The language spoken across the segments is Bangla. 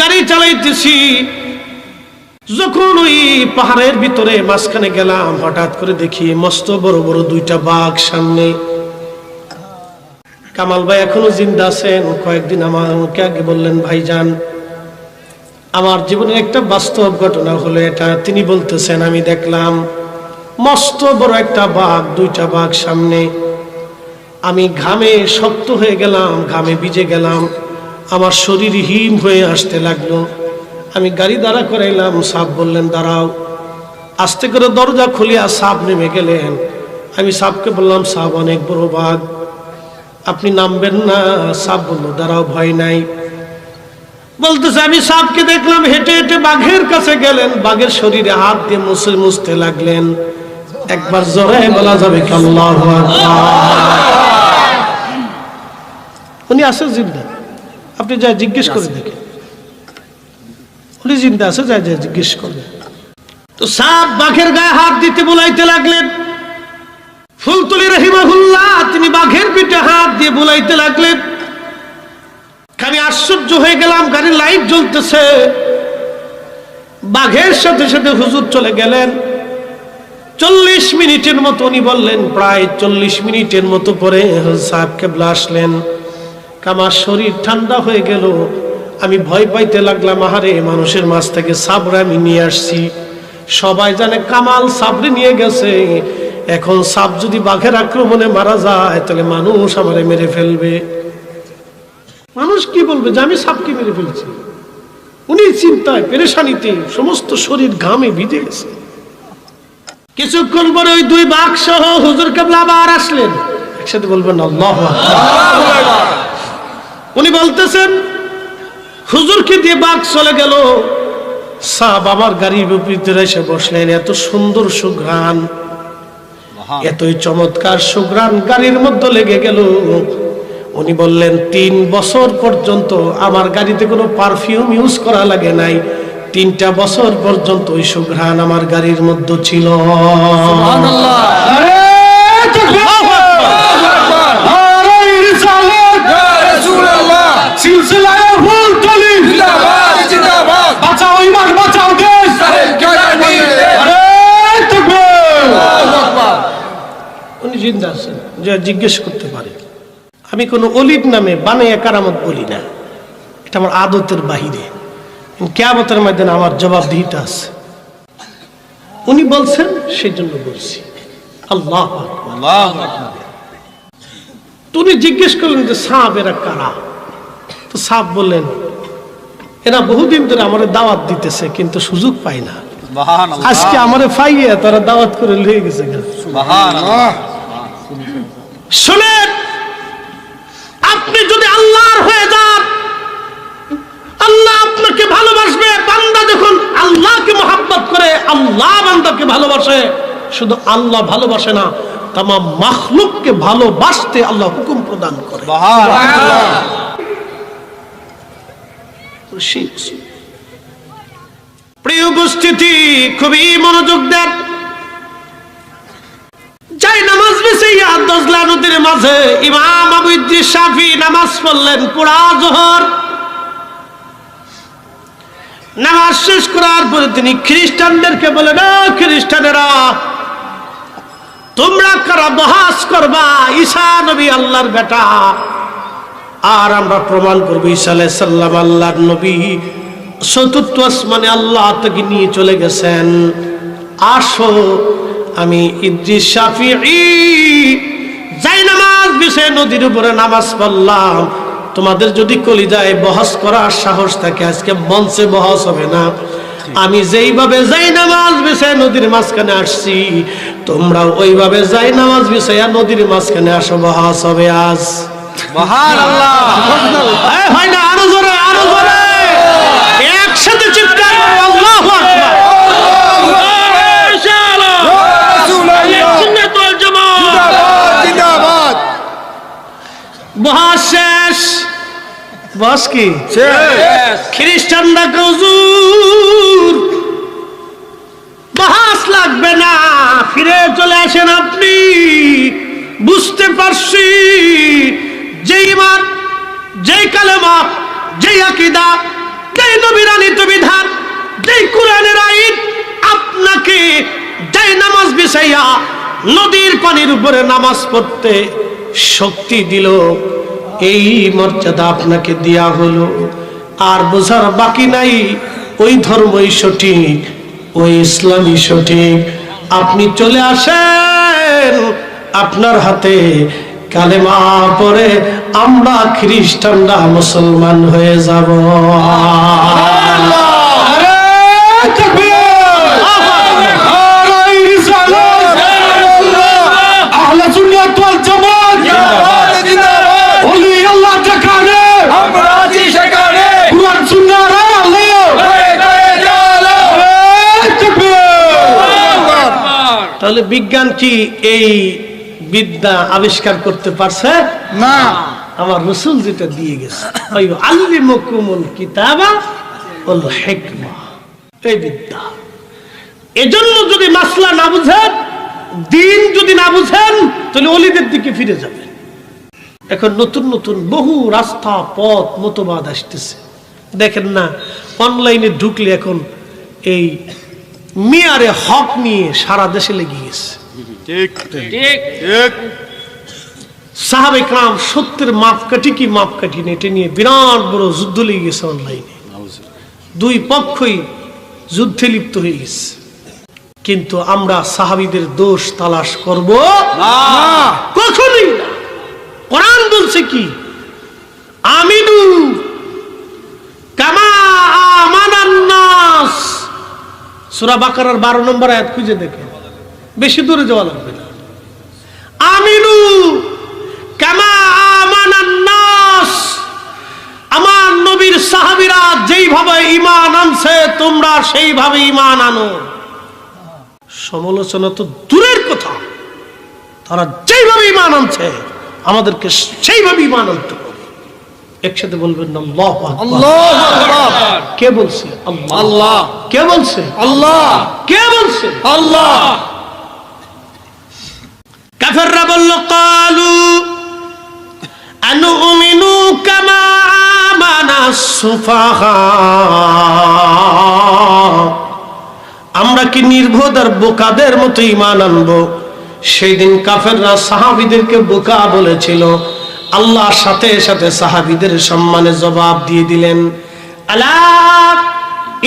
গাড়ি চালাইতেছি। যখন ওই পাহাড়ের ভিতরে মাঝখানে গেলাম, হঠাৎ করে দেখি মস্ত বড় বড় দুইটা বাঘ সামনে। কামাল ভাই এখনও জিন্দা আছেন। কয়েকদিন আমাকে আগে বললেন, ভাইজান, আমার জীবনের একটা বাস্তব ঘটনা হলো এটা। তিনি বলতেছেন, আমি দেখলাম মস্ত বড় একটা বাঘ, দুইটা বাঘ সামনে। আমি ঘামে শক্ত হয়ে গেলাম, ঘামে ভিজে গেলাম। আমার শরীর হিম হয়ে আসতে লাগল। আমি গাড়ি দাঁড়া করাইলাম সাপ বললেন, দাঁড়াও। আস্তে করে দরজা খুলিয়া সাপ নেমে গেলেন। আমি সাপকে বললাম সাপ অনেক বড় বাঘ। আপনি নামবেন না। সাপ বলল, দাঁড়াও, ভয় নাই। বলতেছে, আমি সাপকে দেখলাম, হেঁটে হেঁটে বাঘের কাছে গেলেন। বাঘের শরীরে হাত দিয়ে মুছে মুছতে লাগলেন। একবার জোরে বলা যাবে আল্লাহু উনি আছে জিন্দা আপনি যা জিজ্ঞেস করে দেখেন। উনি জিন্দা আছে, যা যা জিজ্ঞেস করবেন তো সাপ বাঘের গায়ে হাত দিতে বলাইতে লাগলেন। ফুলতুলি রহিমাহুল্লাহ, তিনি বাঘের পিঠে হাত দিয়ে বুলাইতে লাগলেন। খালি আশ্চর্য হয়ে গেলাম গাড়ির লাইট জ্বলতেছে। বাঘের সাথে সাথে হুজুর চলে গেলেন। চল্লিশ মিনিটের মতো উনি বললেন, প্রায় চল্লিশ মিনিটের মতো পরে সাহেব কেবলা আসলেন। আমার শরীর ঠান্ডা হয়ে গেল। আমি ভয় পাইতে লাগলাম, আহারে, মানুষের মাছ থেকে সাবরে আমি নিয়ে আসছি। সবাই জানে কামাল সাবরে নিয়ে গেছে। এখন সাপ যদি বাঘের আক্রমণে মারা যায়, তাহলে মানুষ আমারে মেরে ফেলবে। মানুষ কি বলবে যে, আমি সাপকে মেরে ফেলছি? উনি চিন্তায়, পেরেশানিতে, সমস্ত শরীর ঘামে ভিজে গেছে। কিছুক্ষণ পরে ওই দুই বাঘ সহ হুজুর কেবলা আবার আসলেন। একসাথে বলবেন, আল্লাহ উনি বলতেছেন হুজুরকে দিয়ে বাঘ চলে গেল। সাব আমার গাড়ির ভিতরে এসে বসলেন এত সুন্দর সুঘ্রাণ এতই চমৎকার সুঘ্রাণ গাড়ির মধ্যে লেগে গেল। উনি বললেন তিন বছর পর্যন্ত আমার গাড়িতে কোনো পারফিউম ইউজ করা লাগে নাই। তিনটা বছর পর্যন্ত ওই সুঘ্রাণ আমার গাড়ির মধ্যে ছিল। বাঁচাও ইমান বাঁচাও দেশ। উনি জিন্দা আছেন যে জিজ্ঞেস করতে পারে। আমি কোনো অলির নামে বানাইয়া কারামত বলি না। এটা আমার আদতের বাহিরে। কেয়ামতের আমার জবাবদিহিতা আছে। উনি বলছেন সেই জন্য বলছি। আল্লাহ উনি জিজ্ঞেস করলেন যে সাপ এরা কারা? তো সাপ বললেন এরা বহুদিন ধরে আমার দাওয়াত দিতেছে কিন্তু সুযোগ পাই না। আজকে আমারে পাইয়ে তারা দাওয়াত করে লয়ে গেছে শুনেন আপনি যদি আল্লাহর হয়ে যান আল্লাহ আপনাকে ভালোবাসবে বান্দা যখন আল্লাহকে করে আল্লাহ বান্দাকে ভালোবাসে শুধু আল্লাহ ভালোবাসে না তামা মাখলুককে ভালোবাসতে আল্লাহ হুকুম প্রদান করে। প্রিয় উপস্থিতি, খুবই মনোযোগ দেন। যাই নামাজ নদীর মাঝে ইমাম নামাজ পড়লেন পুরা জোহর। নামাজ শেষ করার পরে তিনি খ্রিস্টানদেরকে বলেন "ও খ্রিস্টানেরা, তোমরা কারা বহাস করবা? ঈসা নবী আল্লাহর বেটা। আর আমরা প্রমাণ করব আলাইহিস সাল্লাম নবী। চতুর্থ আসমানে আল্লাহ থেকে নিয়ে চলে গেছেন। আসো, আমি ইদ্রিস শাফি যাই নামাজ বিষয়ে নদীর উপরে নামাজ পড়লাম। তোমাদের যদি কলিজায় বহস করার সাহস থাকে, আজকে মঞ্চে বহস হবে না। আমি যেইভাবে যাই নামাজ বিষয়ে নদীর মাঝখানে আসছি, তোমরাও ওইভাবে যাই নামাজ বিষয়ে নদীর মাঝখানে আসো, বহস হবে আজ। এই, না আরও জোরে আরও জোরে। একসাথে চিৎকার করো, আল্লাহু আকবার। বহাস বস কি? খ্রিস্টানরা হুজুর বাহাস লাগবে না ফিরে চলে আসেন আপনি। বুঝতে পারছি যে ইমান যেই কালেমা যেই আকিদা যেই নবীরানিত বিধান যেই কোরআনের আইন, আপনাকে যে নামাজ বিষাইয়া নদীর পানির উপরে নামাজ পড়তে শক্তি দিল, এই মর্যাদা আপনাকে দেয়া হলো। আর বোঝার বাকি নাই, ওই ধর্মই সঠিক, ওই ইসলামই সঠিক। আপনি চলে আসেন আপনার হাতে কালেমা পরে আমরা খ্রিস্টানরা মুসলমান হয়ে যাব। তাহলে বিজ্ঞান কি এই বিদ্যা আবিষ্কার করতে পারছে? না। আমার রসুল যেটা দিয়ে গেছে আল্লিমুকুমুল কিতাবা ওয়াল হিকমা। এই বিদ্যা। এজন্য যদি মাসলা না বুঝেন দিন যদি না বুঝেন তাহলে অলিদের দিকে ফিরে যাবেন। এখন নতুন নতুন বহু রাস্তা পথ মতবাদ আসতেছে। দেখেন না অনলাইনে ঢুকলে এখন এই মিয়ারে হক নিয়ে সারা দেশে লেগে গেছে। ঠিক ঠিক। ঠিক। সাহাবে কাম সত্যের মাপকাঠি কি মাপকাঠি নেই? এটা নিয়ে বিরাট বড় যুদ্ধ লেগে গেছে অনলাইনে দুই পক্ষই যুদ্ধে লিপ্ত হয়ে গেছে। কিন্তু আমরা সাহাবিদের দোষ তালাশ করব না। কখনই কোরআন বলছে কি? আমিনু কামা আমানান্নাস সূরা বাকারার 12 নম্বর আয়াত খুঁজে দেখেন। বেশি দূরে যাওয়া লাগবে না। আমিনু কামা আমানান্নাস আমার নবীর সাহাবীরা যেইভাবে ঈমান আনছে তোমরা সেইভাবে ঈমান আনো। সমালোচনা তো দূরের কথা। তারা যেইভাবে ইমান আনছে আমাদেরকে সেইভাবে ইমান আনতে হবে। একসাথে বলবেন আল্লাহু আল্লাহ কে বলছে? আল্লাহ। আল্লাহ। কে বলছে? আল্লাহ। কে বলছে? আল্লাহ। বলল, কালু আমরা কি নির্বোধ আর বোকাদের মতো ইমান আনব? সেই দিন কাফেররা সাহাবিদেরকে বোকা বলেছিল। আল্লাহ সাথে সাথে সাহাবিদের সম্মানে জবাব দিয়ে দিলেন, আলা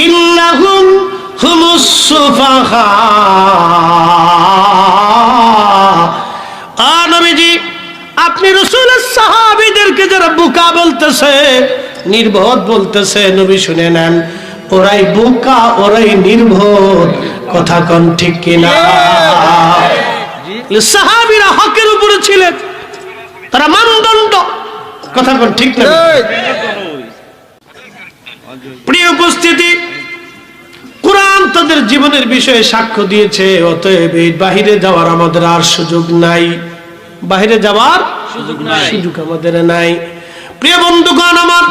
ইন্নাহুম আ নবীজি আপনি রসুলের সাহাবিদেরকে যারা বোকা বলতেছে নির্বোধ বলতেছে নবী শুনে নেন ওরাই বোকা ওরাই নির্বোধ কথা কোন ঠিক কিনা? সাহাবিরা হকের উপরে ছিলেন তারা মানদণ্ড কথা কোন ঠিক না প্রিয় উপস্থিতি কোরআন তাদের জীবনের বিষয়ে সাক্ষ্য দিয়েছে অতএব এই বাহিরে যাওয়ার আমাদের আর সুযোগ নাই। বাহিরে যাওয়ার সুযোগ নাই। আমাদের নাই। প্রিয় বন্ধুগণ আমার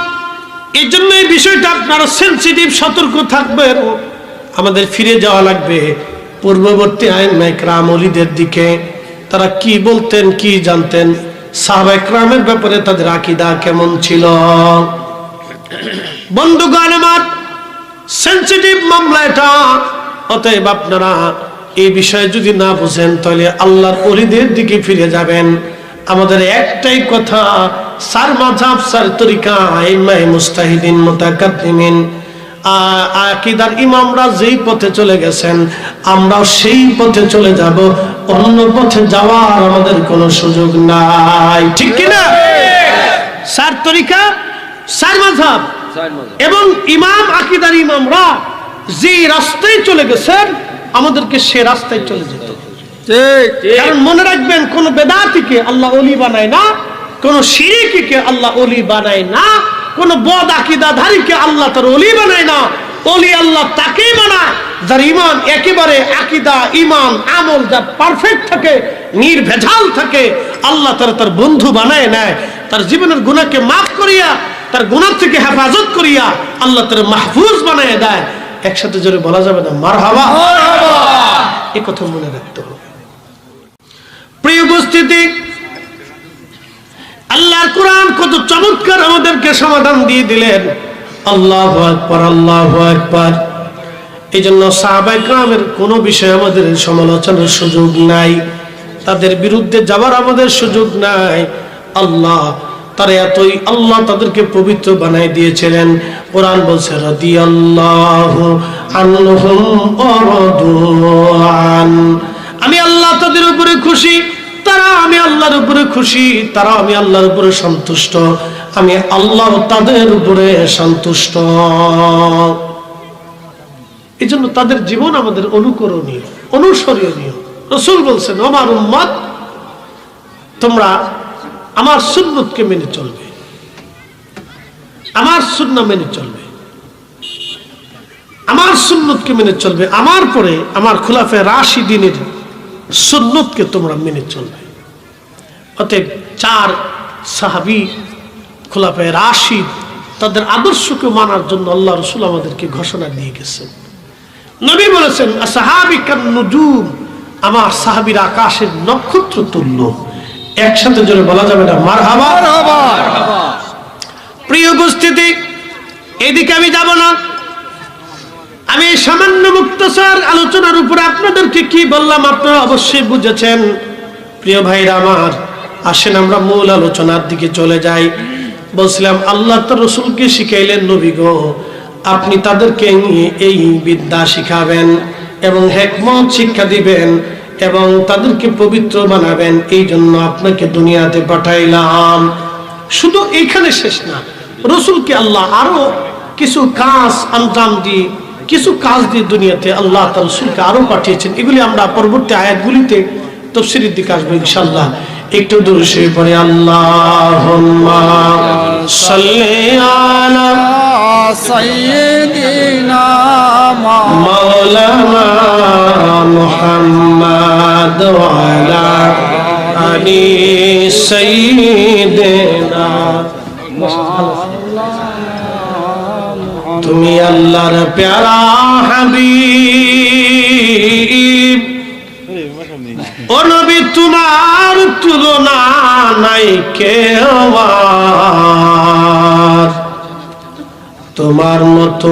এই জন্য এই বিষয়টা আপনারা সেন্সিটিভ সতর্ক থাকবেন আমাদের ফিরে যাওয়া লাগবে। পূর্ববর্তী আইন মাইকরাম অলিদের দিকে। তারা কি বলতেন কি জানতেন? সাহবাইকরামের ব্যাপারে তাদের আকিদা কেমন ছিল? বন্ধুগণ আমার সেন্সিটিভ মামলা এটা। অতএব আপনারা এই বিষয়ে যদি না বুঝেন তাহলে আল্লাহর অলিদের দিকে ফিরে যাবেন। আমাদের একটাই কথা সার মাঝাব সার তরিকা ইমাই মুস্তাহিদিন মুতাকাদ্দিমিন। আকিদার ইমামরা যেই পথে চলে গেছেন আমরাও সেই পথে চলে যাব। অন্য পথে যাওয়ার আমাদের কোনো সুযোগ নাই। ঠিক কিনা? সার তরিকা সার মাঝাব। এবং ইমাম আকিদার ইমামরা যে রাস্তায় চলে গেছেন আমাদেরকে সে রাস্তায় চলে যেত কারণ মনে রাখবেন কোন বেদাতিকে আল্লাহ অলি বানায় না কোন শিরিকিকে আল্লাহ অলি বানায় না কোন বদ আকিদাধারীকে আল্লাহ তার অলি বানায় না অলি আল্লাহ তাকেই বানায় যার ইমান একেবারে আকিদা ইমান আমল যার পারফেক্ট থাকে নির্ভেজাল থাকে আল্লাহ তার তার বন্ধু বানায় নেয় তার জীবনের গুণাকে মাফ করিয়া তার গুণার থেকে হেফাজত করিয়া আল্লাহ তার মাহফুজ বানায় দেয়। একসাথে জোরে বলা যাবে না? মার হাওয়া এ কথা মনে রাখতে হবে। প্রিয় উপস্থিতি আল্লাহর কোরআন কত চমৎকার আমাদেরকে সমাধান দিয়ে দিলেন। আল্লাহ আকবার আল্লাহ আকবার। এই জন্য সাহাবাই গ্রামের কোনো বিষয়ে আমাদের সমালোচনার সুযোগ নাই। তাদের বিরুদ্ধে যাবার আমাদের সুযোগ নাই। আল্লাহ তারা এতই আল্লাহ তাদেরকে পবিত্র বানাই দিয়েছিলেন। কোরআন বলছে রদি আল্লাহ আমি আল্লাহ তাদের উপরে খুশি, তারা আমি আল্লাহর উপরে খুশি, তারা আমি আল্লাহর উপরে সন্তুষ্ট। আমি আল্লাহ তাদের উপরে সন্তুষ্ট। এই জন্য তাদের জীবন আমাদের অনুকরণীয়, অনুসরণীয়। রসুল বলছেন আমার উম্মত, তোমরা আমার সুন্নতকে মেনে চলবে। আমার সুন্না মেনে চলবে। আমার সুন্নতকে মেনে চলবে। আমার পরে আমার খোলাফে রাশি দিনের সুন্নতকে তোমরা মেনে চলবে। অতএব চার সাহাবি খোলাফে রাশিদ, তাদের আদর্শকে মানার জন্য আল্লাহ রসুল আমাদেরকে ঘোষণা দিয়ে গেছেন। নবী বলেছেন আমার সাহাবির আকাশের নক্ষত্র তুল্য। একসাথে জোরে বলা যাবে না। মার প্রিয় উপস্থিতি এদিকে আমি যাব না। আমি সামান্য মুক্তসর আলোচনার উপরে আপনাদেরকে কি বললাম আপনারা অবশ্যই বুঝেছেন। প্রিয় ভাইরা আমার আসেন আমরা মূল আলোচনার দিকে চলে যাই। বলছিলাম আল্লাহ তো রসুলকে শিখাইলেন নবী গো আপনি তাদেরকে নিয়ে এই বিদ্যা শিখাবেন এবং হেকমত শিক্ষা দিবেন। এবং তাদেরকে পবিত্র বানাবেন এই জন্য আপনাকে দুনিয়াতে পাঠাইলাম। শুধু এইখানে শেষ না, রসুলকে আল্লাহ আরও কিছু কাজ আঞ্জাম দিয়ে, কিছু কাজ দিয়ে দুনিয়াতে আল্লাহ তার রসুলকে আরও পাঠিয়েছেন। এগুলি আমরা পরবর্তী আয়াতগুলিতে তফসিলের দিকে আসব ইনশাল্লাহ একটু দূর সে পরে আল্লাহ সাল্লে আলা مولانا محمد وعلى آل سيدنا তুমি আল্লাহর প্যারা হাবিব ও নবী তোমার তুলনা নাই কেউ আর। তোমার মতো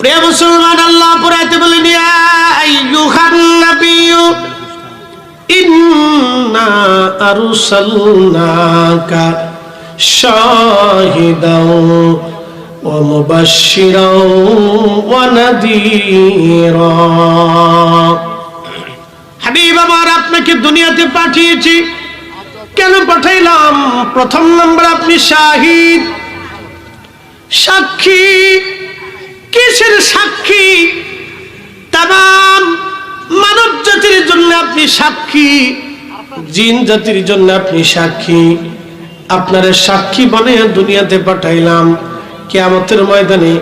প্রিয় মুসলমান, আল্লাহ পুরাইতে বলেন আপনাকে দুনিয়াতে পাঠিয়েছি। কেন পাঠাইলাম? প্রথম নম্বর, আপনি শাহিদ। সাক্ষী কিসের সাক্ষী। তাম মানব জাতির জন্য আপনি সাক্ষী। জিন জাতির জন্য আপনি সাক্ষী। আপনার সাক্ষী বানিয়ে দুনিয়াতে পাঠাইলাম। কেয়ামতের ময়দানে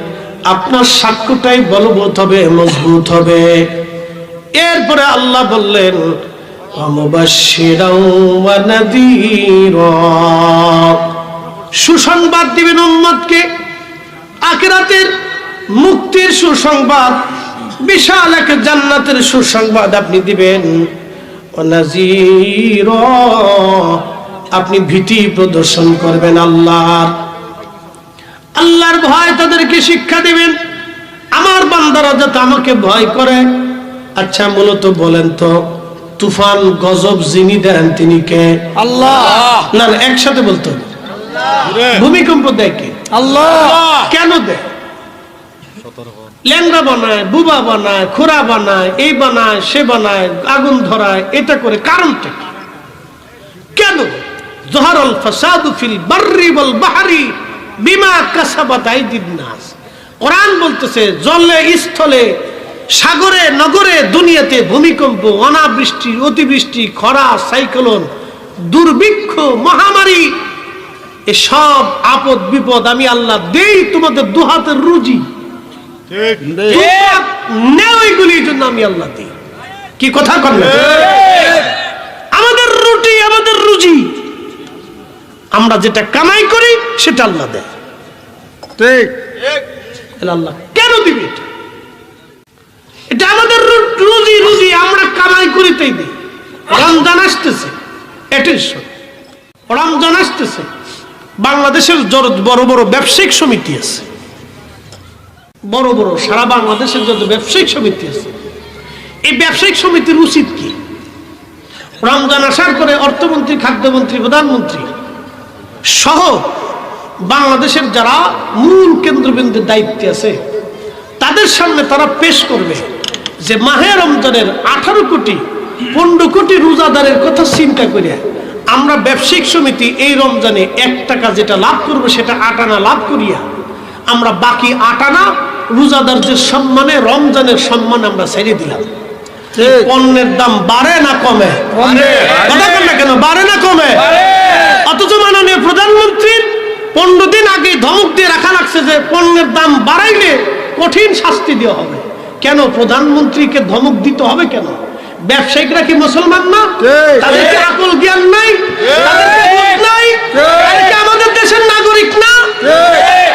আপনার সাক্ষ্যটাই বলবৎ হবে, মজবুত হবে। এরপরে আল্লাহ বললেন সুসংবাদ দিবেন উম্মতকে। আখিরাতের মুক্তির সুসংবাদ বিশাল এক জান্নাতের সুসংবাদ আপনি দিবেন। আপনি ভীতি প্রদর্শন করবেন আল্লাহর। আল্লাহর ভয় তাদেরকে শিক্ষা দিবেন। আমার বান্দারা যাতে আমাকে ভয় করে। আচ্ছা মূলত বলেন তো তুফান গজব যিনি দেন তিনি কে? আল্লাহ। না একসাথে বলতো ভূমিকম্প দেয় কে? আল্লাহ। কেন দেয়? ল্যাংড়া বানায়, বুবা বানায়, খোরা বানায়, এই বানায়, সে বানায়, আগুন ধরায়, এটা করে কারণটা কি? কেন? জহরল ফাসাদু ফিল বাররি ওয়াল বাহরি বিমা কাসাবাত আইদিন নাস। কোরআন বলতেছে, জলে, স্থলে, সাগরে, নগরে, দুনিয়াতে ভূমিকম্প, অনাবৃষ্টি, অতিবৃষ্টি, খরা, সাইক্লোন, দুর্ভিক্ষ, মহামারী, এসব আপদ বিপদ আমি আল্লাহ দেই তোমাদের দুহাতের রুজি। তোমরা নেও জন্য আমি আল্লাহ দিই। কি কথা করবে আমাদের রুটি আমাদের রুজি। আমরা যেটা কামাই করি সেটা আল্লাহ দেয়। ঠিক। আল্লাহ কেন দিবে এটা? এটা আমাদের রুজি রুজি আমরা কামাই করিতেই দিই। রমজান আসতেছে এটাই শোন। রমজান আসতেছে বাংলাদেশের বড় বড় ব্যবসায়িক সমিতি আছে। বড় বড় সারা বাংলাদেশের যত ব্যবসায়িক সমিতি আছে, এই ব্যবসায়িক সমিতির উচিত কি? রমজান আসার পরে অর্থমন্ত্রী, খাদ্যমন্ত্রী, প্রধানমন্ত্রী সহ বাংলাদেশের যারা মূল কেন্দ্রবিন্দুর দায়িত্বে আছে, তাদের সামনে তারা পেশ করবে যে মাহে রমজানের আঠারো কোটি, পনেরো কোটি রোজাদারের কথা চিন্তা করে আমরা ব্যবসায়িক সমিতি এই রমজানে এক টাকা যেটা লাভ করব সেটা আটানা লাভ করিয়া আমরা বাকি আটানা রোজাদার যে সম্মানে রমজানের সম্মান আমরা ছেড়ে দিলাম। পণ্যের দাম বাড়ে না কমে? না কেন? বাড়ে না কমে? অথচ মাননীয় প্রধানমন্ত্রীর পনেরো দিন আগে ধমক দিয়ে রাখা লাগছে যে পণ্যের দাম বাড়াইলে কঠিন শাস্তি দেওয়া হবে। কেন প্রধানমন্ত্রীকে ধমক দিতে হবে কেন? ব্যবসায়িকরা কি মুসলমান না? ঠিক। তাদের কি? আকল জ্ঞান নাই? তাদের কি? বোধ নাই আমাদের দেশের নাগরিক না?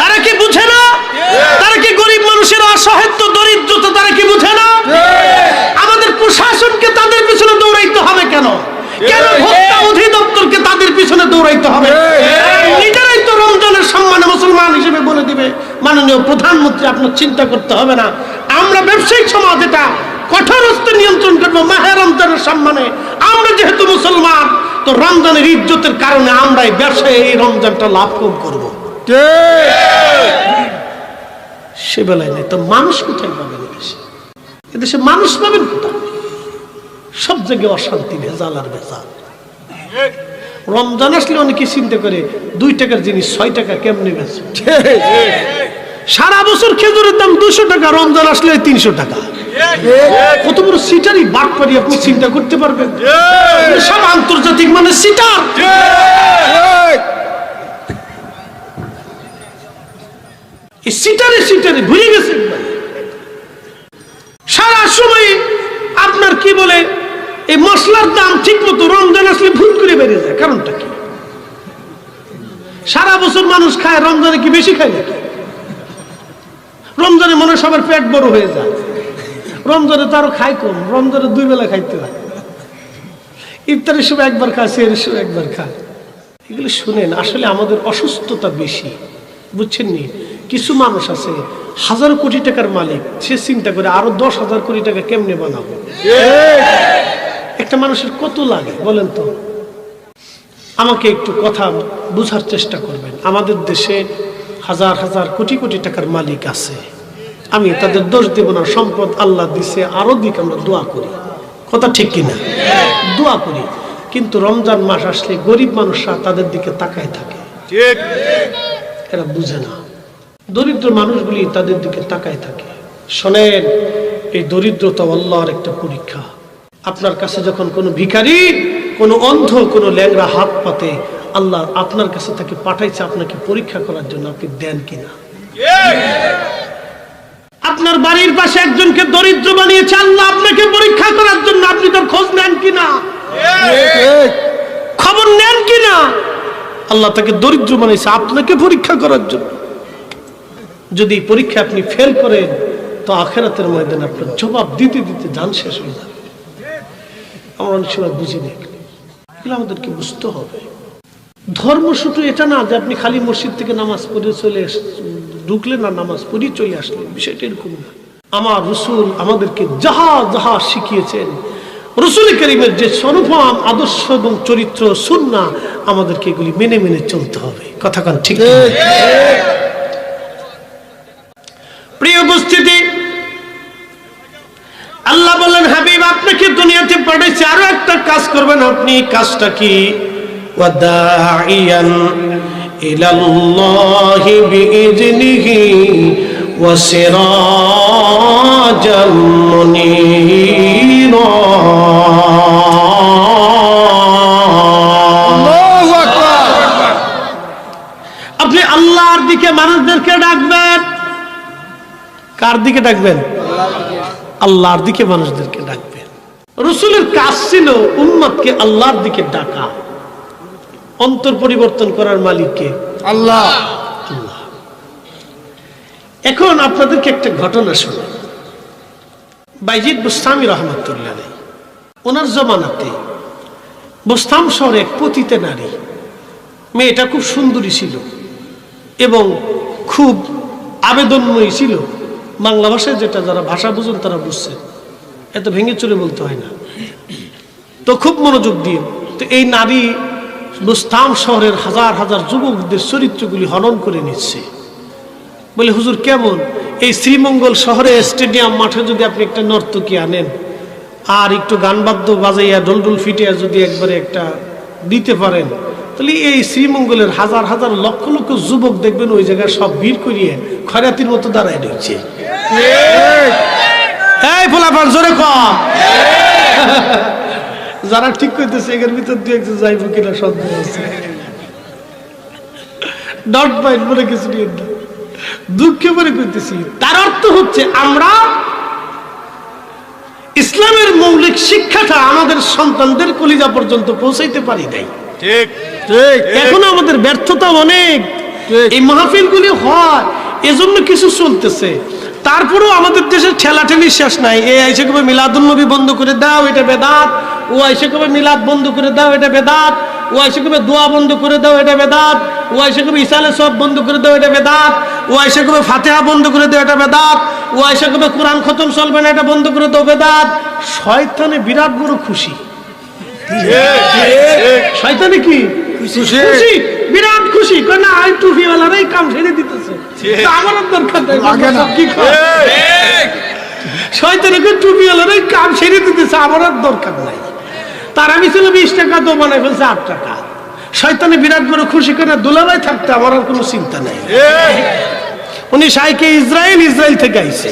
তারা কি বুঝে না? তারা কি গরিব মানুষের অসহায়ত্ব দরিদ্রতা তারা কি বুঝে না? আমাদের প্রশাসনকে তাদের পিছনে দৌড়াইতে হবে কেন? কেন ভোক্তা অধিদপ্তরকে তাদের পিছনে দৌড়াইতে হবে? নিজেরাই তো রমজানের সম্মানে মুসলমান হিসেবে বলে দিবে মাননীয় প্রধানমন্ত্রী আপনার চিন্তা করতে হবে না। আমরা ব্যবসায়িক সমাজ এটা কঠোর হস্তে নিয়ন্ত্রণ করব মাহে রমজানের সম্মানে। আমরা যেহেতু মুসলমান তো রমজানের ইজ্জতের কারণে আমরা এই ব্যবসায় এই রমজানটা লাভ কম করব ঠিক। সে বেলায় নেই। তো মানুষ কোথায় পাবেন এদেশে? এদেশে মানুষ পাবেন কোথায়? সব জায়গায় অশান্তি, ভেজাল আর ভেজাল। রমজান আসলে অনেকে চিন্তা করে, দুই টাকার জিনিস ছয় টাকা কেমনে বেচবে? সারা বছর খেজুরের দাম দুশো টাকা, রমজান আসলে তিনশো টাকা। কত বড় সিটারই বাদ পারি আপনি চিন্তা করতে পারবেন? সব আন্তর্জাতিক মানে সিটার। সিটারে সিটারে। সারা আপনার কি বলে, এই মশলার দাম ঠিক মতো রমজান আসলে ভুল করে বেড়ে যায়, কারণটা কি? সারা বছর মানুষ খায়, রমজানে কি বেশি খায় নাকি? রমজানে মনে সবার পেট বড় হয়ে যায়। রমজানে তো আরও খায় কম, রমজানে দুই বেলা খাইতে হয়। ইফতারের সময় একবার সেরের সময় একবার খায়। এগুলো শুনেন, আসলে আমাদের অসুস্থতা বেশি, বুঝছেন নি? কিছু মানুষ আছে হাজার কোটি টাকার মালিক সে চিন্তা করে আরও দশ হাজার কোটি টাকা কেমনে বানাবো? একটা মানুষের কত লাগে বলেন তো? আমাকে একটু কথা বুঝার চেষ্টা করবেন। আমাদের দেশে হাজার হাজার কোটি কোটি টাকার মালিক আছে। আমি তাদের দোষ দেব না সম্পদ আল্লাহ দিছে আরও দিক আমরা দোয়া করি। কথা ঠিক কিনা? দোয়া করি। কিন্তু রমজান মাস আসলে গরিব মানুষরা তাদের দিকে তাকায় থাকে। এরা বুঝে না। দরিদ্র মানুষগুলি তাদের দিকে তাকায় থাকে। শোনেন, এই দরিদ্রতা আল্লাহর একটা পরীক্ষা। আপনার কাছে যখন কোনো ভিখারি, কোনো অন্ধ, কোনো ল্যাংরা হাত পাতে, আল্লাহ আপনার কাছে তাকে পাঠাইছে আপনাকে পরীক্ষা করার জন্য, আপনি দেন কিনা? আপনার বাড়ির পাশে একজনকে দরিদ্র বানিয়েছে, আল্লাহ আপনাকে পরীক্ষা করার জন্য, আপনি তার খোঁজ নেন কিনা? খবর নেন কিনা? আল্লাহ তাকে দরিদ্র বানিয়েছে, আপনাকে পরীক্ষা করার জন্য। যদি পরীক্ষা আপনি ফেল করেন, তো আখেরাতের ময়দানে আপনার জবাব দিতে দিতে যান শেষ হয়ে যাবে। আমরা অনেক সময় বুঝি না এগুলো। আমাদেরকে বুঝতে হবে। ধর্ম শুধু এটা না যে আপনি খালি মসজিদ থেকে নামাজ পড়ে চলে ঢুকলেন না, নামাজ পড়ি চলে আসলেন, বিষয়টা এরকম না। আমার রসুল আমাদেরকে যাহা যাহা শিখিয়েছেন, রসুল করিমের যে সনুপম আদর্শ এবং চরিত্র সুন্না আমাদেরকে এগুলি মেনে মেনে চলতে হবে। কথা কান ঠিক? প্রিয় উপস্থিতি আল্লাহ বললেন হাবিব আপনাকে দুনিয়াতে পাঠাইছে আরও একটা কাজ করবেন আপনি কাজটা কি? ওয়াদাইয়ান ইলাল্লাহি বিইজনিহি ওয়াসিরাজাম মুনীরা। আপনি আল্লাহর দিকে মানুষদেরকে ডাকবেন কার দিকে ডাকবেন? আল্লাহর দিকে মানুষদেরকে ডাকবেন। রসুলের কাজ ছিল উম্মতকে আল্লাহর দিকে ডাকা। অন্তর পরিবর্তন করার মালিককে আল্লাহ। আল্লাহ। এখন আপনাদেরকে একটা ঘটনা শোনা বাইজিদ বুস্তামি রহমতুল্লাহ। ওনার জমানাতে বুস্তাম শহরে এক পতিতে নারী। মেয়েটা খুব সুন্দরী ছিল এবং খুব আবেদনময়ী ছিল। বাংলা ভাষায় যেটা যারা ভাষা বুঝুন তারা বুঝছে। এত ভেঙে চলে বলতে হয় না। তো খুব মনোযোগ দিয়ে। তো এই নারী বুস্তাম শহরের হাজার হাজার যুবকদের চরিত্রগুলি হনন করে নিচ্ছে। বলে, হুজুর, কেমন? এই শ্রীমঙ্গল শহরে স্টেডিয়াম মাঠে যদি আপনি একটা নর্তকী আনেন, আর একটু গান বাদ্য বাজাইয়া ডলডুল ফিটিয়া যদি একবারে একটা দিতে পারেন। তাহলে এই শ্রীমঙ্গলের হাজার হাজার লক্ষ লক্ষ যুবক দেখবেন ওই জায়গায় সব ভিড় করিয়ে খয়রাতির মতো দাঁড়ায় রয়েছে। এই ফোলাফান জোরে কম। যারা ঠিক করতেছে এর ভিতর দিয়ে একজন যাইব কিনা সন্দেহ আছে। ডট পয়েন্ট বলে কিছু নিয়ে দুঃখে মনে করতেছি। তার অর্থ হচ্ছে আমরা ইসলামের মৌলিক শিক্ষাটা আমাদের সন্তানদের কলিজা পর্যন্ত পৌঁছাইতে পারি নাই। ঠিক। ঠিক। এখন আমাদের ব্যর্থতা অনেক। এই এই মাহফিলগুলি হয় এজন্য কিছু চলতেছে। তারপরেও আমাদের দেশের ঠেলাঠেলি শেষ নাই। এ আইসে কবে মিলাদুল নবী বন্ধ করে দাও এটা বেদাত। ও আইসে কবে মিলাদ বন্ধ করে দাও এটা বেদাত। ও আইসে কবে দোয়া বন্ধ করে দাও এটা বেদাত। ও আইসে কবে ইসালে সব বন্ধ করে দাও এটা বেদাত। ও আইসে কবে ফাতেহা বন্ধ করে দাও এটা বেদাত। ও আইসে কবে কোরআন খতম চলবে না এটা বন্ধ করে দাও বেদাত। শয়তানে বিরাট বড় খুশি। শয়তানে কি? খুশি। বিরাট খুশি। কই না আই টুপিওয়ালারাই কাম ছেড়ে দিতেছে। আমার দরকার। কি? শয়তানে কই টুপিওয়ালারাই কাম ছেড়ে দিতেছে আমার দরকার নাই। তার আমি ছিল বিশ টাকা তো বানাই ফেলছে আট টাকা। শয়তানে বিরাট বড় খুশি করে দুলাভাই থাকতে আমার আর কোনো চিন্তা নাই। উনি সাইকে ইসরায়েল ইসরায়েল থেকে আইছে।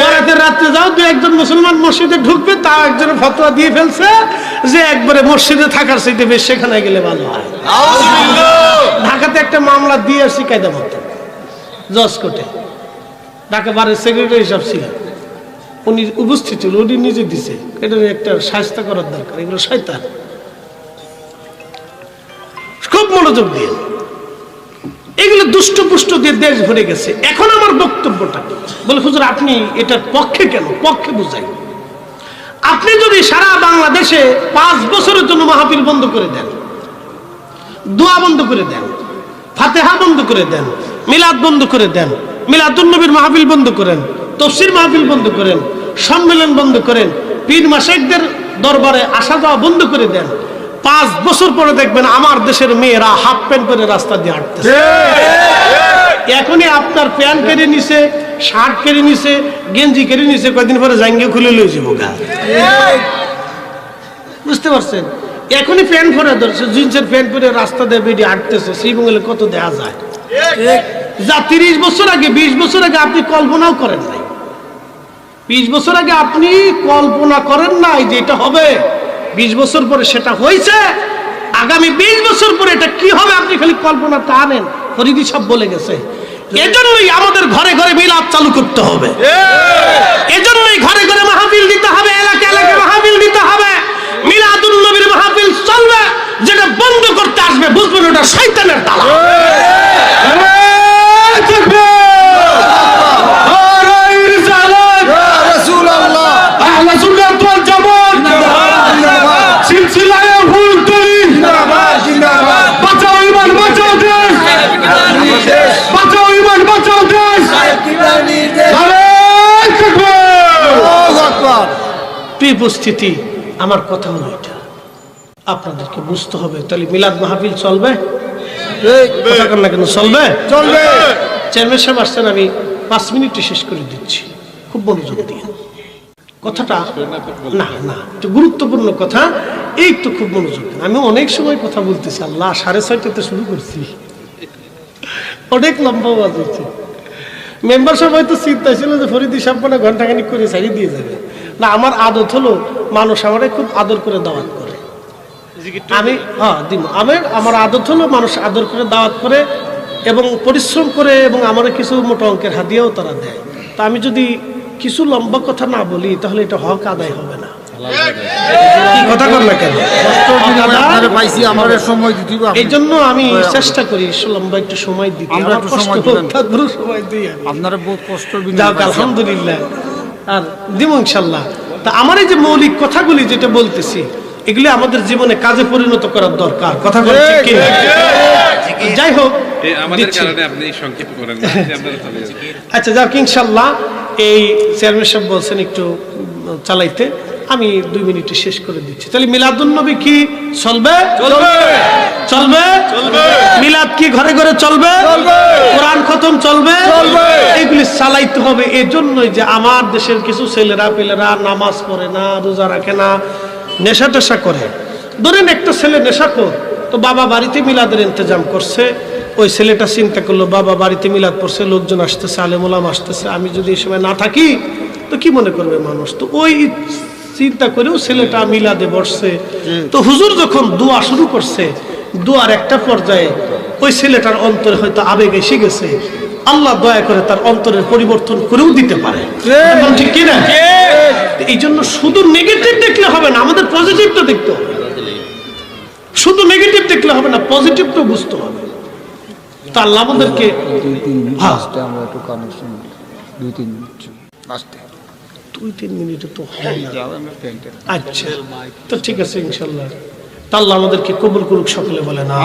বরাতের রাত্রে যাও দু একজন মুসলমান মসজিদে ঢুকবে তাও একজনের ফতোয়া দিয়ে ফেলছে যে একবারে মসজিদে থাকার চাইতে বেশ সেখানে গেলে ভালো হয়। ঢাকাতে একটা মামলা দিয়ে আসছি কায়দা মতো। জজ কোর্টে ঢাকা বারের সেক্রেটারি হিসাব ছিল উনি উপস্থিত ছিল, উনি নিজে দিছে। এটা একটা শাস্তা করার দরকার, এগুলো শয়তান। খুব মনোযোগ দিয়ে। এগুলো দুষ্ট পুষ্ট দিয়ে দেশ ভরে গেছে। এখন আমার বক্তব্যটা বলে, হুজুর, আপনি এটার পক্ষে কেন? পক্ষে বুঝাই। আপনি যদি সারা বাংলাদেশে পাঁচ বছরের জন্য মাহফিল বন্ধ করে দেন, দোয়া বন্ধ করে দেন, ফাতেহা বন্ধ করে দেন, মিলাদ বন্ধ করে দেন মিলাদুন্নবীর মাহফিল বন্ধ করেন তফসির মাহফিল বন্ধ করেন সম্মেলন বন্ধ করেন পীর মাসেকদের দরবারে আসা যাওয়া বন্ধ করে দেন। পাঁচ বছর পরে দেখবেন আমার দেশের মেয়েরা হাফ প্যান্ট পরে রাস্তা দিয়ে হাঁটতেছে। এখনই আপনার প্যান্ট কেড়ে নিছে শার্ট কেড়ে নিছে গেঞ্জি কেড়ে নিছে কয়েকদিন পরে জাঙ্গে খুলে লয়ে যাব গা। বুঝতে পারছেন? এখনই প্যান্ট পরে ধরছে জিন্সের প্যান্ট পরে রাস্তা দিয়ে বেরিয়ে হাঁটতেছে শ্রীমঙ্গলে কত দেখা যায়। যা তিরিশ বছর আগে বিশ বছর আগে আপনি কল্পনাও করেন নাই। বিশ বছর আগে আপনি কল্পনা করেন নাই যে এটা হবে। বিশ বছর পরে সেটা হয়েছে। আগামী বিশ বছর পরে এটা কি হবে আপনি খালি কল্পনাটা আনেন হরিদি সব বলে গেছে, এজন্যই আমাদের ঘরে ঘরে মিলাপ চালু করতে হবে। এজন্যই ঘরে ঘরে মাহফিল দিতে হবে, এলাকা এলাকা মাহফিল দিতে হবে। মিলাদুল নবীর মাহফিল চলবে, যেটা বন্ধ করতে আসবে, বুঝবেন ওটা শয়তানের তালা রসুল আল্লাহ সিলসিলায় ফুল তরি জিন্দাবাদ জিন্দাবাদ বাঁচাও ইমান বাঁচাও দেশ দেশ বাঁচাও ইমান বাঁচাও দেশ আল্লাহু আকবার প্রিয় উপস্থিতি আমার কথা হলো এটা। আপনাদেরকে বুঝতে হবে তাহলে মিলাদ মাহফিল চলবে? না কেন চলবে? চলবে। চেয়ারম্যান সাহেব আসছেন আমি পাঁচ মিনিটে শেষ করে দিচ্ছি। খুব মনোযোগ দিয়ে। কথাটা না না একটু গুরুত্বপূর্ণ কথা এই তো খুব মনোযোগ আমি অনেক সময় কথা বলতেছি আল্লাহ সাড়ে ছয়টাতে শুরু করছি। অনেক লম্বা আওয়াজ হচ্ছে। মেম্বার সব হয়তো চিন্তা ছিল যে ফরিদি সাহেব ঘন্টাখানিক করে ছাড়িয়ে দিয়ে যাবে। না আমার আদত হলো মানুষ আমারে খুব আদর করে দাওয়াত করে। আমি হ্যাঁ দিব আমি আমার আদত হলো মানুষ আদর করে দাওয়াত করে এবং পরিশ্রম করে এবং আমার কিছু মোটা অঙ্কের হাদিয়াও তারা দেয়। তা আমি যদি কিছু লম্বা কথা না বলি তাহলে এটা হক আদায় হবে না। কি কথা কেন? এই জন্য আমি চেষ্টা করি লম্বা একটু সময় দিতে। আপনারা বহুত কষ্ট আলহামদুলিল্লাহ। আর দিব ইনশাল্লাহ। তা আমার এই যে মৌলিক কথাগুলি যেটা বলতেছি এগুলি আমাদের জীবনে কাজে পরিণত করার দরকার। কথা বলছি যাই হোক। আচ্ছা যাক ইনশাল্লাহ এই চেয়ারম্যান সাহেব বলছেন একটু চালাইতে। আমি দুই মিনিটে শেষ করে দিচ্ছি। তাহলে মিলাদুন নবী কি চলবে? চলবে। চলবে? মিলাদ কি ঘরে ঘরে চলবে? কোরআন খতম চলবে? এগুলি চালাইতে হবে এজন্যই যে আমার দেশের কিছু ছেলেরা পেলেরা নামাজ পড়ে না রোজা রাখে না নেশা টেশা করে। ধরেন একটা ছেলে নেশা কর তো বাবা বাড়িতে মিলাদের ইন্তজাম করছে। ওই ছেলেটা চিন্তা করল বাবা বাড়িতে মিলাদ পড়ছে লোকজন আসতেছে আলেমুলাম আসতেছে আমি যদি এই সময় না থাকি তো কি মনে করবে মানুষ? তো ওই চিন্তা করেও ছেলেটা মিলাদে বসছে। তো হুজুর যখন দোয়া শুরু করছে দোয়ার একটা পর্যায়ে ওই ছেলেটার অন্তরে হয়তো আবেগ এসে গেছে। আল্লাহ দয়া করে তার অন্তরের পরিবর্তন করেও দিতে পারে। ঠিক। কিনা? এই জন্য শুধু নেগেটিভ দেখলে হবে না আমাদের পজিটিভটা দেখতে হবে। শুধু নেগেটিভ দেখলে হবে না পজিটিভটা বুঝতে হবে। তা আল্লাহ আমাদেরকে দুই তিন হ্যাঁ। আমরা একটু কানেকশন দুই তিন মিনিট। লাস্টে দুই তিন মিনিটে তো হয় না। আচ্ছা তো ঠিক আছে ইনশাল্লাহ। তাহলে আল্লাহ আমাদেরকে কবুল করুক সকলে বলে না।